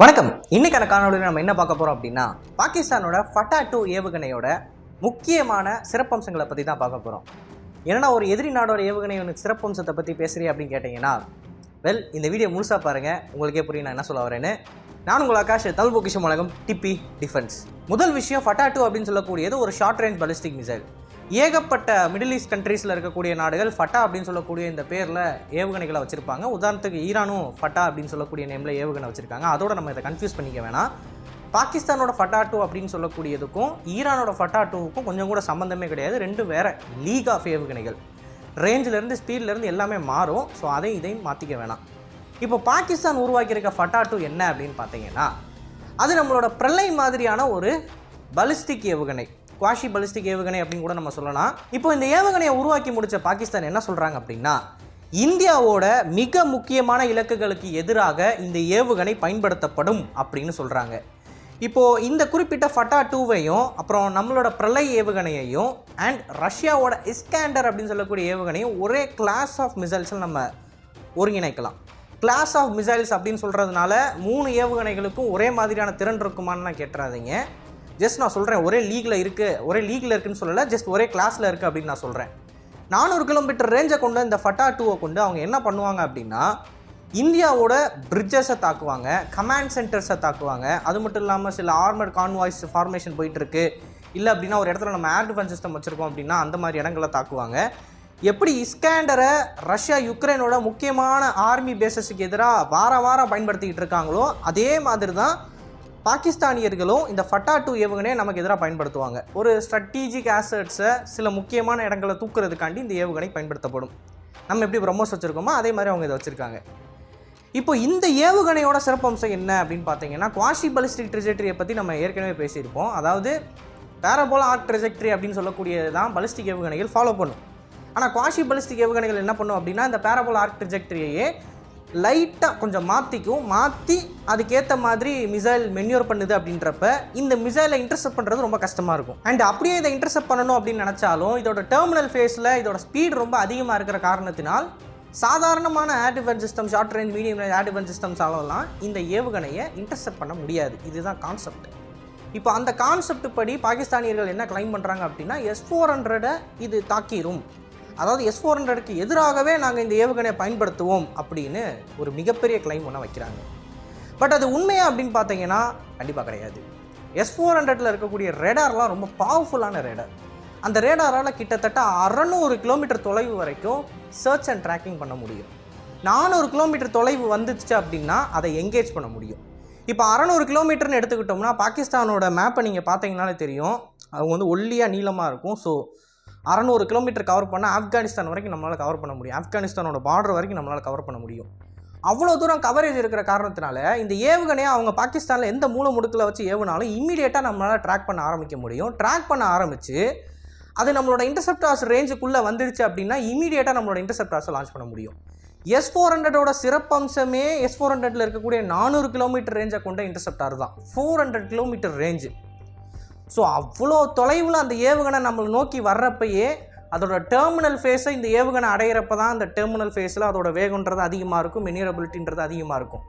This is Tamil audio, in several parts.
வணக்கம். இன்னைக்கான காணொலியில் நம்ம என்ன பார்க்க போறோம் அப்படின்னா பாகிஸ்தானோட ஃபட்டா டூ ஏவுகணையோட முக்கியமான சிறப்பம்சங்களை பற்றி தான் பார்க்க போகிறோம் ஏன்னா ஒரு எதிரி நாடோட ஏவுகணை ஒன்று சிறப்பம்சத்தை பற்றி பேசுறீ அப்படின்னு கேட்டிங்கன்னா வெல் இந்த வீடியோ முழுசாக பாருங்கள் உங்களுக்கே புரியும் நான் என்ன சொல்ல வரேன்னு. நான் உங்கள் ஆகாஷ் தல் பொக்கிஷம் உலகம் டிபி டிஃபென்ஸ். முதல் விஷயம் ஃபட்டா டூ அப்படின்னு சொல்லக்கூடியது ஒரு ஷார்ட் ரேஞ்ச் பலிஸ்டிக் மிசைல் ஏகப்பட்ட மிடில் ஈஸ்ட் கண்ட்ரீஸில் இருக்கக்கூடிய நாடுகள் ஃபட்டா அப்படின்னு சொல்லக்கூடிய இந்த பேரில் ஏவுகணைகளை வச்சுருப்பாங்க. உதாரணத்துக்கு ஈரானும் ஃபட்டா அப்படின்னு சொல்லக்கூடிய நேமில் ஏவுகணை வச்சுருக்காங்க. அதோட நம்ம இதை கன்ஃபியூஸ் பண்ணிக்க வேணாம். பாகிஸ்தானோட ஃபட்டா டூ அப்படின்னு சொல்லக்கூடியதுக்கும் ஈரானோட ஃபட்டா டூவுக்கும் கொஞ்சம் கூட சம்மந்தமே கிடையாது. ரெண்டும் வேறு லீக் ஆஃப் ஏவுகணைகள். ரேஞ்சிலேருந்து ஸ்பீட்லேருந்து எல்லாமே மாறும். ஸோ அதையும் இதையும் மாற்றிக்க வேணாம். இப்போ பாகிஸ்தான் உருவாக்கியிருக்க ஃபட்டா டூ என்ன அப்படின்னு பார்த்தீங்கன்னா அது நம்மளோட பிரளை மாதிரியான ஒரு பலிஸ்டிக் ஏவுகணை. குவாஷி பலிஸ்டிக் ஏவுகணை அப்படின்னு கூட நம்ம சொல்லலாம். இப்போ இந்த ஏவுகணையை உருவாக்கி முடிச்ச பாகிஸ்தான் என்ன சொல்கிறாங்க அப்படின்னா இந்தியாவோட மிக முக்கியமான இலக்குகளுக்கு எதிராக இந்த ஏவுகணை பயன்படுத்தப்படும் அப்படின்னு சொல்கிறாங்க இப்போது இந்த குறிப்பிட்ட ஃபட்டா டூவையும் அப்புறம் நம்மளோட பிரளை ஏவுகணையையும் அண்ட் ரஷ்யாவோட இஸ்கேண்டர் அப்படின்னு சொல்லக்கூடிய ஏவுகணையும் ஒரே கிளாஸ் ஆஃப் மிசைல்ஸில் நம்ம ஒருங்கிணைக்கலாம். கிளாஸ் ஆஃப் மிசைல்ஸ் அப்படின்னு சொல்கிறதுனால மூணு ஏவுகணைகளுக்கும் ஒரே மாதிரியான திறன் இருக்குமான்னு நான் கேட்டுறாதீங்க. ஜஸ்ட் நான் சொல்கிறேன் ஒரே லீகில் இருக்குது ஒரே லீகில் இருக்குன்னு சொல்லலை ஜஸ்ட் ஒரே கிளாஸில் இருக்குது அப்படின்னு நான் சொல்கிறேன் நானூறு கிலோமீட்டர் ரேஞ்சை கொண்டு இந்த ஃபட்டா டூவை கொண்டு அவங்க என்ன பண்ணுவாங்க அப்படின்னா இந்தியாவோட பிரிட்ஜஸை தாக்குவாங்க கமாண்ட் சென்டர்ஸை தாக்குவாங்க. அது மட்டும் இல்லாமல் சில ஆர்மர் கான்வாய்ஸ் ஃபார்மேஷன் போயிட்டுருக்கு. இல்லை அப்படின்னா ஒரு இடத்துல நம்ம ஏர் டிஃபென்ஸ் சிஸ்டம் வச்சுருக்கோம் அப்படின்னா அந்த மாதிரி இடங்களை தாக்குவாங்க. எப்படி இஸ்கேண்டரை ரஷ்யா யுக்ரைனோட முக்கியமான ஆர்மி பேசஸுக்கு எதிராக வார வாரம் பயன்படுத்திக்கிட்டு இருக்காங்களோ அதே மாதிரி தான் பாகிஸ்தானியர்களும் இந்த ஃபட்டா டூ ஏவுகணையை நமக்கு எதிராக பயன்படுத்துவாங்க. ஒரு ஸ்ட்ராட்டஜிக் ஆசட்ஸை சில முக்கியமான இடங்களை தூக்குறதுக்காண்டி இந்த ஏவுகணை பயன்படுத்தப்படும். நம்ம எப்படி பிரம்மோஸ் வச்சுருக்கோமோ அதே மாதிரி அவங்க இதை வச்சுருக்காங்க. இப்போ இந்த ஏவுகணையோட சிறப்பம்சம் என்ன அப்படின்னு பார்த்தீங்கன்னா குவாஷி பலிஸ்டிக் ட்ரிஜெக்டரியை பற்றி நம்ம ஏற்கனவே பேசியிருப்போம். அதாவது பேரபோல ஆர்ட் ட்ரிஜெக்டரி அப்படின்னு சொல்லக்கூடியது தான் பலிஸ்டிக் ஏவுகணைகள் ஃபாலோ பண்ணும். ஆனால் குவாஷி பலிஸ்டிக் ஏவுகணைகள் என்ன பண்ணும் அப்படின்னா இந்த பேரபோல் ஆர்ட் ட்ரிஜெக்டரியையே லைட்டாக கொஞ்சம் மாற்றிக்கும் மாற்றி அதுக்கேற்ற மாதிரி மிசைல் மென்யூர் பண்ணுது அப்படின்றப்ப இந்த மிசைலை இன்டர்செப்ட் பண்ணுறது ரொம்ப கஷ்டமாக இருக்கும். அண்ட் அப்படியே இதை இன்டர்செப்ட் பண்ணணும் அப்படின்னு நினச்சாலும் இதோட டெர்மினல் ஃபேஸில் இதோட ஸ்பீட் ரொம்ப அதிகமாக இருக்கிற காரணத்தினால் சாதாரணமான air defence system short range medium range air defence சிஸ்டம்ஸாலலாம் இந்த ஏவுகணையை இன்டர்செப்ட் பண்ண முடியாது. இதுதான் கான்செப்ட் இப்போ அந்த கான்செப்ட் படி பாகிஸ்தானியர்கள் என்ன கிளைம் பண்ணுறாங்க அப்படின்னா எஸ் ஃபோர் ஹண்ட்ரடை இது தாக்கிரும். அதாவது எஸ் ஃபோர் ஹண்ட்ரடுக்கு எதிராகவே நாங்கள் இந்த ஏவுகணையை பயன்படுத்துவோம் அப்படின்னு ஒரு மிகப்பெரிய கிளைம் ஒன்று வைக்கிறாங்க. பட் அது உண்மையா அப்படின்னு பார்த்தீங்கன்னா கண்டிப்பாக கிடையாது. எஸ் ஃபோர் ஹண்ட்ரடில் இருக்கக்கூடிய ரேடார்லாம் ரொம்ப பவர்ஃபுல்லான ரேடார் அந்த ரேடாரால் கிட்டத்தட்ட அறநூறு கிலோமீட்டர் தொலைவு வரைக்கும் சர்ச் அண்ட் ட்ராக்கிங் பண்ண முடியும். நானூறு கிலோமீட்டர் தொலைவு வந்துச்சு அப்படின்னா அதை எங்கேஜ் பண்ண முடியும். இப்போ அறநூறு கிலோமீட்டர்னு எடுத்துக்கிட்டோம்னா பாகிஸ்தானோட மேப்பை நீங்கள் பார்த்தீங்கனாலே தெரியும். அவங்க வந்து ஒல்லியாக நீளமாக இருக்கும். ஸோ அறநூறு கிலோமீட்டர் கவர் பண்ணால் ஆப்கானிஸ்தான் வரைக்கும் நம்மளால் கவர் பண்ண முடியும். ஆப்கானிஸ்தானோட பார்டர் வரைக்கும் நம்மளால் கவர் பண்ண முடியும். அவ்வளோ தூரம் கவரேஜ் இருக்கிற காரணத்தினால இந்த ஏவுகணையை அவங்க பாகிஸ்தானில் எந்த மூல முடுக்கில் வச்சு ஏவுனாலும் இம்மீடியட்டாக நம்மளால் ட்ராக் பண்ண ஆரம்பிக்க முடியும். ட்ராக் பண்ண ஆரம்பித்து அது நம்மளோட இன்டர்செப்டார்ஸ் ரேஞ்சுக்குள்ளே வந்துடுச்சு அப்படின்னா இமீடியட்டாக நம்மளோட இன்டர்செப்டார்ஸை லான்ச் பண்ண முடியும். எஸ் ஃபோர் ஹண்ட்ரடோட சிறப்பம்சமே எஸ் ஃபோர் ஹண்ட்ரடில் இருக்கக்கூடிய நானூறு கிலோமீட்டர் ரேஞ்சை கொண்ட இன்டர்செப்டார் தான். Four hundred kilometre range so அவ்வளோ தொலைவில் அந்த ஏவுகணை நம்மளை நோக்கி வர்றப்பயே அதோட டெர்மினல் ஃபேஸை இந்த ஏவுகணை அடையிறப்ப தான் அந்த டெர்மினல் ஃபேஸில் அதோட வேகன்றது அதிகமாக இருக்கும் மெனியரபிலிட்டின்றது அதிகமாக இருக்கும்.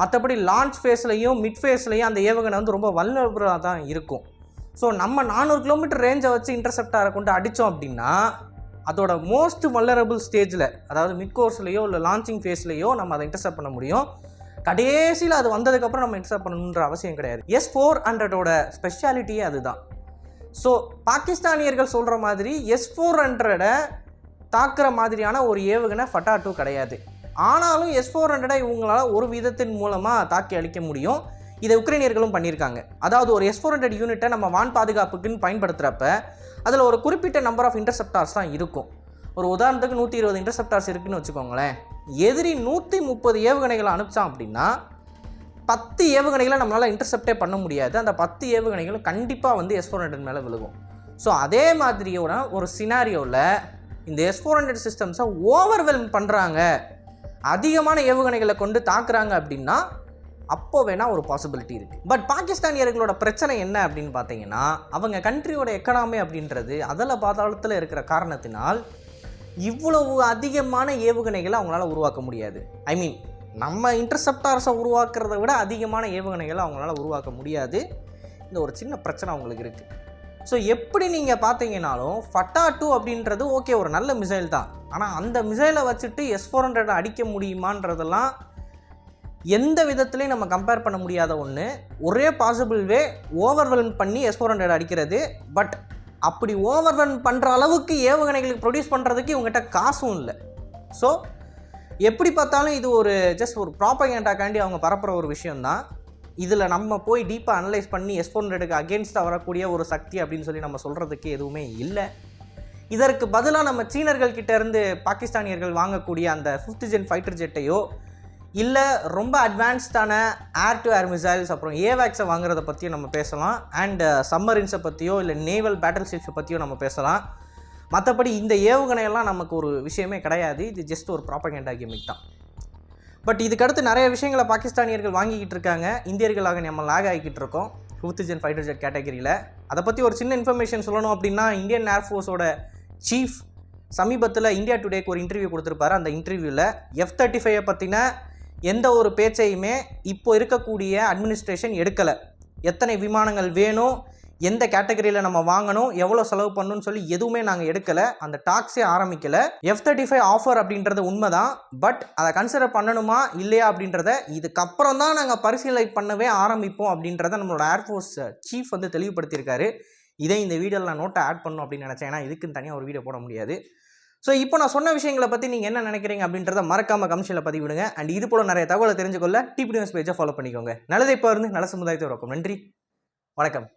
மற்றபடி லான்ச் ஃபேஸ்லையும் மிட் ஃபேஸ்லையும் அந்த ஏவுகணை வந்து ரொம்ப வல்லபுலாக தான் இருக்கும். ஸோ நம்ம நானூறு கிலோமீட்டர் ரேஞ்சை வச்சு இன்டர்செப்டாரை கொண்டு அடித்தோம் அப்படின்னா அதோட மோஸ்ட் வல்லரபிள் ஸ்டேஜில் அதாவது மிட் கோர்ஸ்லேயோ இல்லை லான்ச்சிங் ஃபேஸ்லேயோ நம்ம அதை இன்டர்செப்ட் பண்ண முடியும். கடைசியில் அது வந்ததுக்கப்புறம் நம்ம இன்ஸ்டால் பண்ணணுன்ற அவசியம் கிடையாது. எஸ் ஃபோர் ஹண்ட்ரடோட ஸ்பெஷாலிட்டியே அதுதான். ஸோ பாகிஸ்தானியர்கள் சொல்கிற மாதிரி எஸ் ஃபோர் ஹண்ட்ரடை தாக்குற மாதிரியான ஒரு ஏவுகணை ஃபட்டா டூ கிடையாது. ஆனாலும் எஸ் ஃபோர் ஹண்ட்ரடை இவங்களால் ஒரு விதத்தின் மூலமாக தாக்கி அழிக்க முடியும். இதை உக்ரைனியர்களும் பண்ணியிருக்காங்க. அதாவது ஒரு எஸ் ஃபோர் ஹண்ட்ரட் யூனிட்டை நம்ம வான் பாதுகாப்புக்குன்னு பயன்படுத்துகிறப்ப அதில் ஒரு குறிப்பிட்ட நம்பர் ஆஃப் இன்டர்செப்டார்ஸ் தான் இருக்கும். ஒரு உதாரணத்துக்கு நூற்றி இருபது இன்டர்செப்டார்ஸ் இருக்குதுன்னு வச்சுக்கோங்களேன். எதிரி நூற்றி முப்பது ஏவுகணைகளை அனுப்பிச்சான் அப்படின்னா பத்து ஏவுகணைகளை நம்மளால் இன்டர்செப்டே பண்ண முடியாது. அந்த பத்து ஏவுகணைகளும் கண்டிப்பாக வந்து எஸ் ஃபோர் ஹண்ட்ரட் மேலே விழுகும். ஸோ அதே மாதிரியோட ஒரு சினாரியோவில் இந்த எஸ் ஃபோர் ஹண்ட்ரட் சிஸ்டம்ஸை ஓவர்வெல்ம் பண்ணுறாங்க அதிகமான ஏவுகணைகளை கொண்டு தாக்குறாங்க அப்படின்னா அப்போ வேணால் ஒரு பாசிபிலிட்டி இருக்குது பட் பாகிஸ்தானியர்களோட பிரச்சனை என்ன அப்படின்னு பார்த்தீங்கன்னா அவங்க கண்ட்ரியோட எக்கனாமி அப்படின்றது அதில் பாதாளத்தில் இருக்கிற காரணத்தினால் இவ்வளவு அதிகமான ஏவுகணைகளை அவங்களால உருவாக்க முடியாது. ஐ மீன் நம்ம இன்டர்செப்டார்ஸை உருவாக்குறத விட அதிகமான ஏவுகணைகளை அவங்களால உருவாக்க முடியாது. இந்த ஒரு சின்ன பிரச்சனை அவங்களுக்கு இருக்குது ஸோ எப்படி நீங்கள் பார்த்தீங்கனாலும் ஃபட்டா டூ அப்படின்றது ஓகே ஒரு நல்ல மிசைல் தான். ஆனால் அந்த மிசைலை வச்சுட்டு எஸ் ஃபோர் ஹண்ட்ரட் அடிக்க முடியுமான்றதெல்லாம் எந்த விதத்துலையும் நம்ம கம்பேர் பண்ண முடியாத ஒன்று ஒரே பாசிபிள் வே ஓவர்வெல்ம் பண்ணி எஸ் ஃபோர் ஹண்ட்ரட் அடிக்கிறது. பட் அப்படி ஓவர்வெல்ம் பண்ணுற அளவுக்கு ஏவுகணைகளுக்கு ப்ரொடியூஸ் பண்ணுறதுக்கு இவங்ககிட்ட காசும் இல்லை. ஸோ எப்படி பார்த்தாலும் இது ஒரு ஜஸ்ட் ஒரு ப்ராப்பகேண்டாக்காண்டி அவங்க பரப்புகிற ஒரு விஷயந்தான் இதில் நம்ம போய் டீப்பாக அனலைஸ் பண்ணி எஸ் ஃபோர் அகேன்ஸ்டாக வரக்கூடிய ஒரு சக்தி அப்படின்னு சொல்லி நம்ம சொல்கிறதுக்கு எதுவுமே இல்லை. இதற்கு பதிலாக நம்ம சீனர்கள் கிட்டேருந்து பாகிஸ்தானியர்கள் வாங்கக்கூடிய அந்த ஃபிஃப்த் ஜென் ஃபைட்டர் ஜெட்டையோ இல்லை ரொம்ப அட்வான்ஸ்டான ஏர் டு ஏர் மிசைல்ஸ் அப்புறம் ஏவேக்ஸை வாங்குறத பற்றியும் நம்ம பேசலாம். அண்ட் சம்மரின்ஸை பற்றியோ இல்லை நேவல் பேட்டில் ஷிப்ஸை பற்றியோ நம்ம பேசலாம். மற்றபடி இந்த ஏவுகணையெல்லாம் நமக்கு ஒரு விஷயமே கிடையாது. இது ஜஸ்ட் ஒரு ப்ராப்பகேண்டா கிமிக் தான். பட் இதுக்கடுத்து நிறைய விஷயங்களை பாகிஸ்தானியர்கள் வாங்கிக்கிட்டு இருக்காங்க. இந்தியர்களாக நம்ம லாக் ஆகிக்கிட்டு இருக்கோம். ஃபிஃப்த் ஜென் ஃபைட்டர் ஜெட் கேட்டகரியில் அதை பற்றி ஒரு சின்ன இன்ஃபர்மேஷன் சொல்லணும் அப்படின்னா இந்தியன் ஏர்ஃபோர்ஸோட சீஃப் சமீபத்தில் இந்தியா டுடேக்கு ஒரு இன்டர்வியூ கொடுத்துருப்பாரு. அந்த இன்டர்வியூவில் எஃப் தேர்ட்டி ஃபைவை பற்றின எந்த ஒரு பேச்சையுமே இப்போ இருக்கக்கூடிய அட்மினிஸ்ட்ரேஷன் எடுக்கலை. எத்தனை விமானங்கள் வேணும் எந்த கேட்டகரியில் நம்ம வாங்கணும் எவ்வளோ செலவு பண்ணணும்னு சொல்லி எதுவுமே நாங்கள் எடுக்கலை. அந்த டாக்ஸே ஆரம்பிக்கலை. எஃப் தேர்ட்டி ஃபைவ் ஆஃபர் அப்படின்றது உண்மைதான். பட் அதை கன்சிடர் பண்ணணுமா இல்லையா அப்படின்றத இதுக்கப்புறம் தான் நாங்கள் பரிசீலனை பண்ணவே ஆரம்பிப்போம் அப்படின்றத நம்மளோட ஏர்ஃபோர்ஸ் சீஃப் வந்து தெளிவுபடுத்தியிருக்காரு. இதை இந்த வீடியோவில் நான் நோட்டை ஆட் பண்ணணும் அப்படின்னு நினச்சேன். ஏன்னா இதுக்குன்னு தனியாக ஒரு வீடியோ போட முடியாது. ஸோ இப்போ நான் சொன்ன விஷயங்களை பற்றி நீங்கள் என்ன நினைக்கிறீங்க அப்படின்றத மறக்காமல் கமிஷனில் பதிவிடுங்க. அண்ட் இது போல நிறைய தகவலை தெரிஞ்சுக்கொள்ள டிபி நியூஸ் பேஜை ஃபாலோ பண்ணிக்கோங்க. நல்லதை இப்போ இருந்து நல்ல சமுதாயத்தை உருவாக்கும். நன்றி. வணக்கம்.